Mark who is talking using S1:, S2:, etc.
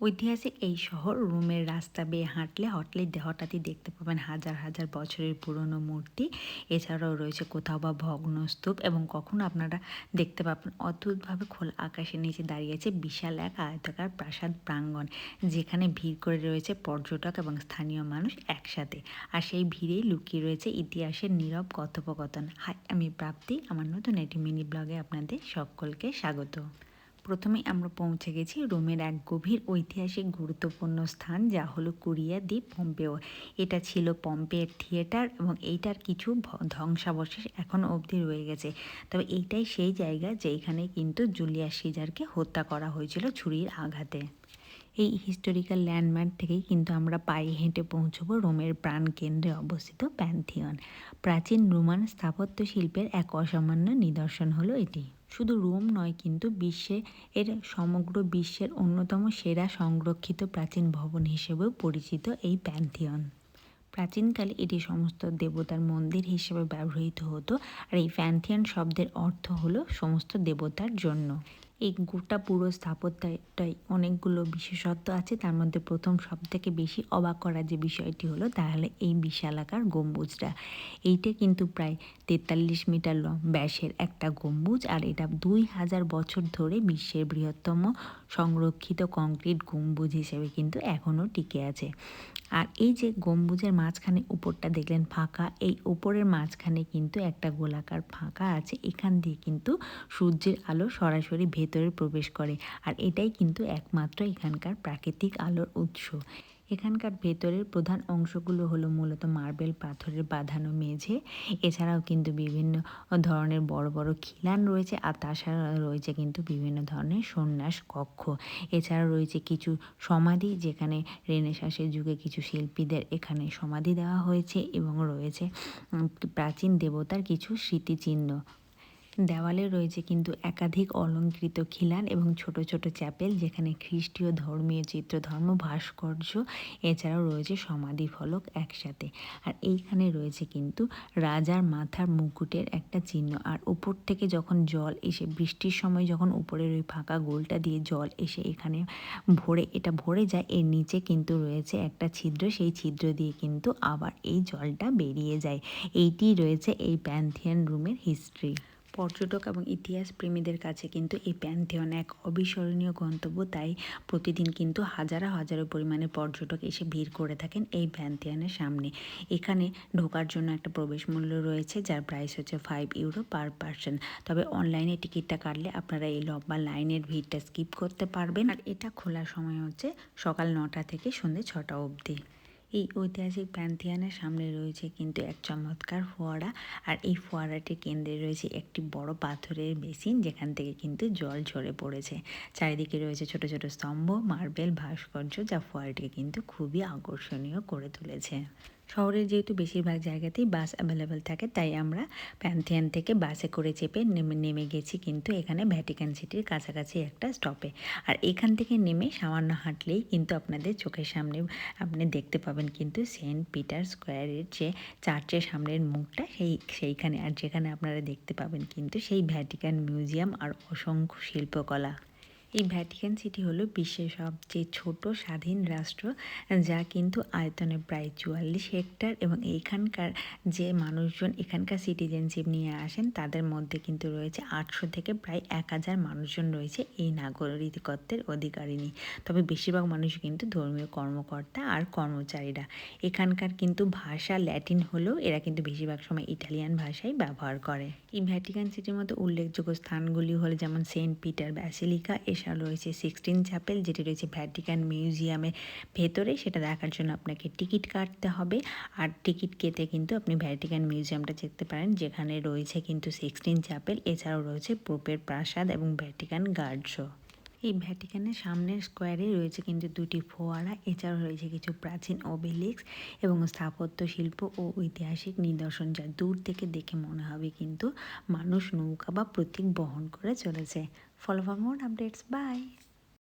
S1: ঐতিহাসিক এই শহর রোমের রাস্তা বেয়ে হাঁটলে হটলে হঠাৎই দেখতে পাবেন হাজার হাজার বছরের পুরনো মূর্তি। এছাড়াও রয়েছে কোথাও বা ভগ্নস্তূপ এবং কখনো আপনারা দেখতে পাবেন অদ্ভুতভাবে খোলা আকাশের নিচে দাঁড়িয়ে আছে বিশাল এক আয়তাকার প্রাসাদ প্রাঙ্গণ, যেখানে ভিড় করে রয়েছে পর্যটক এবং স্থানীয় মানুষ একসাথে। আর সেই ভিড়েই লুকিয়ে রয়েছে ইতিহাসের নীরব কথোপকথন। হাই, আমি প্রাপ্তি। আমার নতুন একটি মিনি ব্লগে আপনাদের সকলকে স্বাগত। প্রথমে আমরা পৌঁছে গেছি রোমের এক গভীর ঐতিহাসিক গুরুত্বপূর্ণ স্থান, যা হলো কুরিয়া দ্বীপ পম্পেও। এটা ছিল পম্পের থিয়েটার এবং এইটার কিছু ধ্বংসাবশেষ এখনও অবধি রয়ে গেছে। তবে এইটাই সেই জায়গা যেখানে কিন্তু জুলিয়াস সিজারকে হত্যা করা হয়েছিল ছুরির আঘাতে। এই হিস্টোরিক্যাল ল্যান্ডমার্ক থেকেই কিন্তু আমরা পায়ে হেঁটে পৌঁছবো রোমের প্রাণকেন্দ্রে অবস্থিত প্যান্থিয়ন প্রাচীন রোমান স্থাপত্য শিল্পের এক অসামান্য নিদর্শন হলো এটি। শুধু রোম নয়, কিন্তু বিশ্বে এর সমগ্র বিশ্বের অন্যতম সেরা সংরক্ষিত প্রাচীন ভবন হিসেবেও পরিচিত এই প্যান্থিয়ন প্রাচীনকালে এটি সমস্ত দেবতার মন্দির হিসেবে ব্যবহৃত হতো, আর এই প্যান্থিয়ন শব্দের অর্থ হলো সমস্ত দেবতার জন্য। এই গোটা পুরো স্থাপত্যটাই অনেকগুলো বিশেষত্ব আছে। তার মধ্যে প্রথম সব থেকে বেশি অবাক করার যে বিষয়টি হলো, তাহলে এই বিশালাকার গম্বুজটা। এইটা কিন্তু প্রায় তেতাল্লিশ মিটার ব্যাসের একটা গম্বুজ আর এটা দুই হাজার বছর ধরে বিশ্বের বৃহত্তম সংরক্ষিত কংক্রিট গম্বুজ হিসেবে কিন্তু এখনও টিকে আছে। আর এই যে গম্বুজের মাঝখানে উপরটা দেখলেন ফাঁকা, এই উপরের মাঝখানে কিন্তু একটা গোলাকার ফাঁকা আছে। এখান দিয়ে কিন্তু সূর্যের আলো সরাসরি ভেতরে প্রবেশ করে। আর এটাই কিন্তু একমাত্র এখানকার প্রাকৃতিক আলোর উৎস। এখানকার ভেতরের প্রধান অংশগুলো হলো মূলত মার্বেল, পাথরের বাঁধানো মেঝে। এছাড়াও কিন্তু বিভিন্ন ধরনের বড় বড় খিলান রয়েছে, আর তাছাড়া রয়েছে কিন্তু বিভিন্ন ধরনের সন্ন্যাস কক্ষ। এছাড়া রয়েছে কিছু সমাধি, যেখানে রেনেসাসের যুগে কিছু শিল্পীদের এখানে সমাধি দেওয়া হয়েছে এবং রয়েছে প্রাচীন দেবতার কিছু স্মৃতিচিহ্ন। দেওয়ালে রয়েছে কিন্তু একাধিক অলঙ্কৃত খিলান এবং ছোট ছোট চ্যাপেল, যেখানে খ্রিস্টীয় ধর্মীয় চিত্র, ধর্ম ভাস্কর্য, এছাড়াও রয়েছে সমাধি ফলক একসাথে। আর এইখানে রয়েছে কিন্তু রাজার মাথার মুকুটের একটা চিহ্ন। আর উপর থেকে যখন জল এসে, বৃষ্টির সময় যখন উপরের ওই ফাঁকা গোলটা দিয়ে জল এসে এখানে ভরে, এটা ভরে যায়, এর নিচে কিন্তু রয়েছে একটা ছিদ্র। সেই ছিদ্র দিয়ে কিন্তু আবার এই জলটা বেরিয়ে যায়। এইটি রয়েছে এই প্যান্থিয়ান রুমের হিস্ট্রি পর্যটক এবং ইতিহাস প্রেমীদের কাছে কিন্তু এই প্যান্থিয়ন এক অবিস্মরণীয় গন্তব্য। তাই প্রতিদিন কিন্তু হাজারো হাজারো পরিমাণে পর্যটক এসে ভিড় করে থাকেন এই প্যান্থিয়নের সামনে। এখানে ঢোকার জন্য একটা প্রবেশ মূল্য রয়েছে, যার প্রাইস হচ্ছে ফাইভ ইউরো পার পার্সন তবে অনলাইনে টিকিটটা কাটলে আপনারা এই লম্বা লাইনের ভিড়টা স্কিপ করতে পারবেন। আর এটা খোলার সময় হচ্ছে সকাল নটা থেকে সন্ধ্যে ছটা অবধি। এই ঐতিহাসিক প্যান্থিয়ানের সামনে রয়েছে কিন্তু এক চমৎকার ফোয়ারা। আর এই ফোয়ারাটির কেন্দ্রে রয়েছে একটি বড় পাথরের বেসিন যেখান থেকে কিন্তু জল ঝরে পড়েছে। চারিদিকে রয়েছে ছোট ছোট স্তম্ভ, মার্বেল ভাস্কর্য, যা ফোয়ারাটিকে কিন্তু খুবই আকর্ষণীয় করে তুলেছে। শহরের যেহেতু বেশিরভাগ জায়গাতেই বাস অ্যাভেলেবেল থাকে, তাই আমরা প্যান্থিয়ান থেকে বাসে করে চেপে নেমে নেমে গেছি কিন্তু এখানে ভ্যাটিকান সিটির কাছাকাছি একটা স্টপে আর এখান থেকে নেমে সামান্য হাঁটলেই কিন্তু আপনাদের চোখের সামনে আপনি দেখতে পাবেন কিন্তু সেন্ট পিটার স্কোয়ারের যে চার্চের সামনের মুখটা সেই, সেইখানে। আর যেখানে আপনারা দেখতে পাবেন কিন্তু সেই ভ্যাটিকান মিউজিয়াম আর অসংখ্য শিল্পকলা। এই ভ্যাটিকান সিটি হলো বিশ্বের সবচেয়ে ছোট স্বাধীন রাষ্ট্র, যা কিন্তু আয়তনে প্রায় চুয়াল্লিশ হেক্টর এবং এইখানকার যে মানুষজন, এখানকার সিটিজেনশিপ নিয়ে আসেন, তাদের মধ্যে কিন্তু রয়েছে আটশো থেকে প্রায় এক হাজার মানুষজন রয়েছে এই নাগরিকত্বের অধিকারিণী। তবে বেশিরভাগ মানুষ কিন্তু ধর্মীয় কর্মকর্তা আর কর্মচারীরা। এখানকার কিন্তু ভাষা ল্যাটিন হলেও এরা কিন্তু বেশিরভাগ সময় ইটালিয়ান ভাষাই ব্যবহার করে। এই ভ্যাটিকান সিটির মতো উল্লেখযোগ্য স্থানগুলি হলো যেমন সেন্ট পিটার ব্যাসিলিকা এছাড়া রয়েছে, সিক্সটিন চ্যাপেল, যেটি রয়েছে ভ্যাটিকান মিউজিয়ামের ভেতরে। সেটা দেখার জন্য আপনাকে টিকিট কাটতে হবে। আর টিকিট কেটে কিন্তু আপনি ভ্যাটিকান মিউজিয়ামটা দেখতে পারেন, যেখানে রয়েছে কিন্তু সিক্সটিন চ্যাপেল। এছাড়াও রয়েছে পোপের প্রাসাদ এবং ভ্যাটিকান গার্ডসও এই ভ্যাটিকানের সামনের স্কোয়ারে রয়েছে কিন্তু দুটি ফোয়ারা, এছাড়াও রয়েছে কিছু প্রাচীন ওবেলিক্স এবং স্থাপত্য শিল্প ও ঐতিহাসিক নিদর্শন যা দূর থেকে দেখে মনে হবে কিন্তু মানুষ নৌকা বা প্রতীক বহন করে চলেছে। Follow for more updates bye